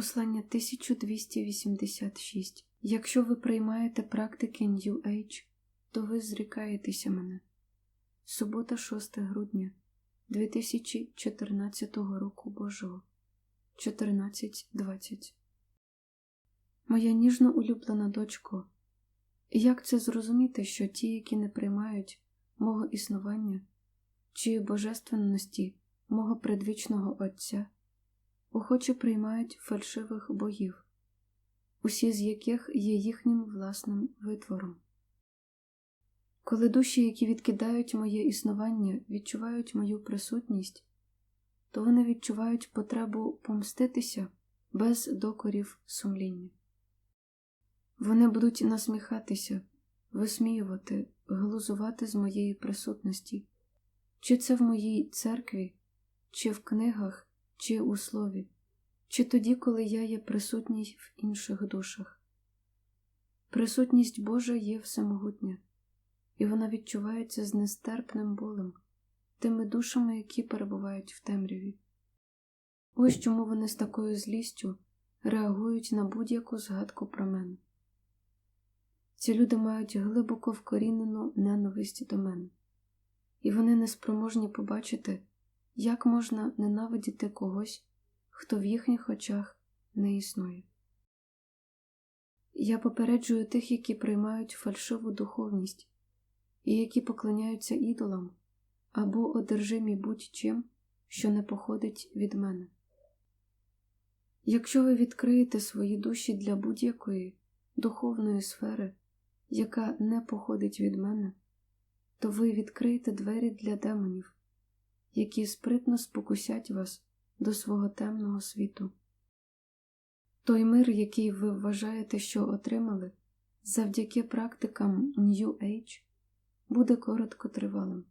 Послання 1286. Якщо ви приймаєте практики New Age, то ви зрікаєтеся мене. Субота, 6 грудня 2014 року Божого. 14.20 Моя ніжно улюблена дочко, як це зрозуміти, що ті, які не приймають мого існування чи божественності мого предвічного Отця, охоче приймають фальшивих богів, усі з яких є їхнім власним витвором. Коли душі, які відкидають моє існування, відчувають мою присутність, то вони відчувають потребу помститися без докорів сумління. Вони будуть насміхатися, висміювати, глузувати з моєї присутності, чи це в моїй церкві, чи в книгах, чи у слові, чи тоді, коли я є присутній в інших душах. Присутність Божа є всемогутня, і вона відчувається з нестерпним болем, тими душами, які перебувають в темряві. Ось чому вони з такою злістю реагують на будь-яку згадку про мене. Ці люди мають глибоко вкорінену ненависть до мене, і вони неспроможні побачити, як можна ненавидіти когось, хто в їхніх очах не існує. Я попереджую тих, які приймають фальшиву духовність і які поклоняються ідолам або одержимі будь-чим, що не походить від мене. Якщо ви відкриєте свої душі для будь-якої духовної сфери, яка не походить від мене, то ви відкриєте двері для демонів, які спритно спокусять вас до свого темного світу. Той мир, який ви вважаєте, що отримали, завдяки практикам New Age, буде короткотривалим.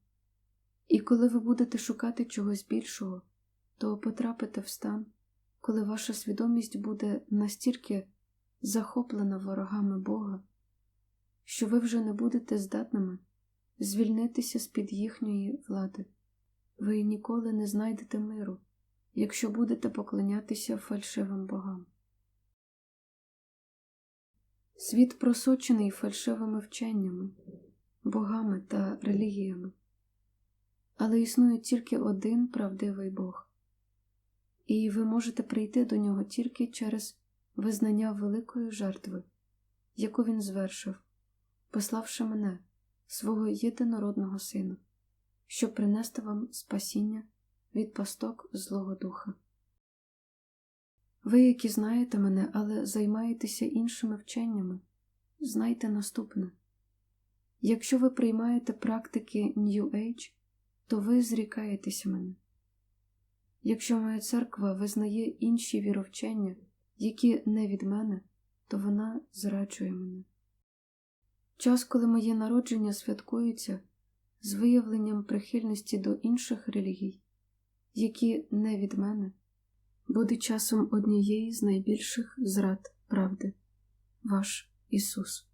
І коли ви будете шукати чогось більшого, то потрапите в стан, коли ваша свідомість буде настільки захоплена ворогами Бога, що ви вже не будете здатними звільнитися з під їхньої влади. Ви ніколи не знайдете миру, якщо будете поклонятися фальшивим богам. Світ просочений фальшивими вченнями, богами та релігіями, але існує тільки один правдивий Бог, і ви можете прийти до нього тільки через визнання великої жертви, яку він звершив, пославши мене, свого єдинородного сина, щоб принести вам спасіння від пасток Злого Духа. Ви, які знаєте мене, але займаєтеся іншими вченнями, знайте наступне якщо ви приймаєте практики New Age, то ви зрікаєтеся мене. Якщо моя церква визнає інші віровчення, які не від мене, то вона зраджує мене. Час, коли моє народження святкується з виявленням прихильності до інших релігій, які не від мене, буде часом однієї з найбільших зрад правди, ваш Ісус.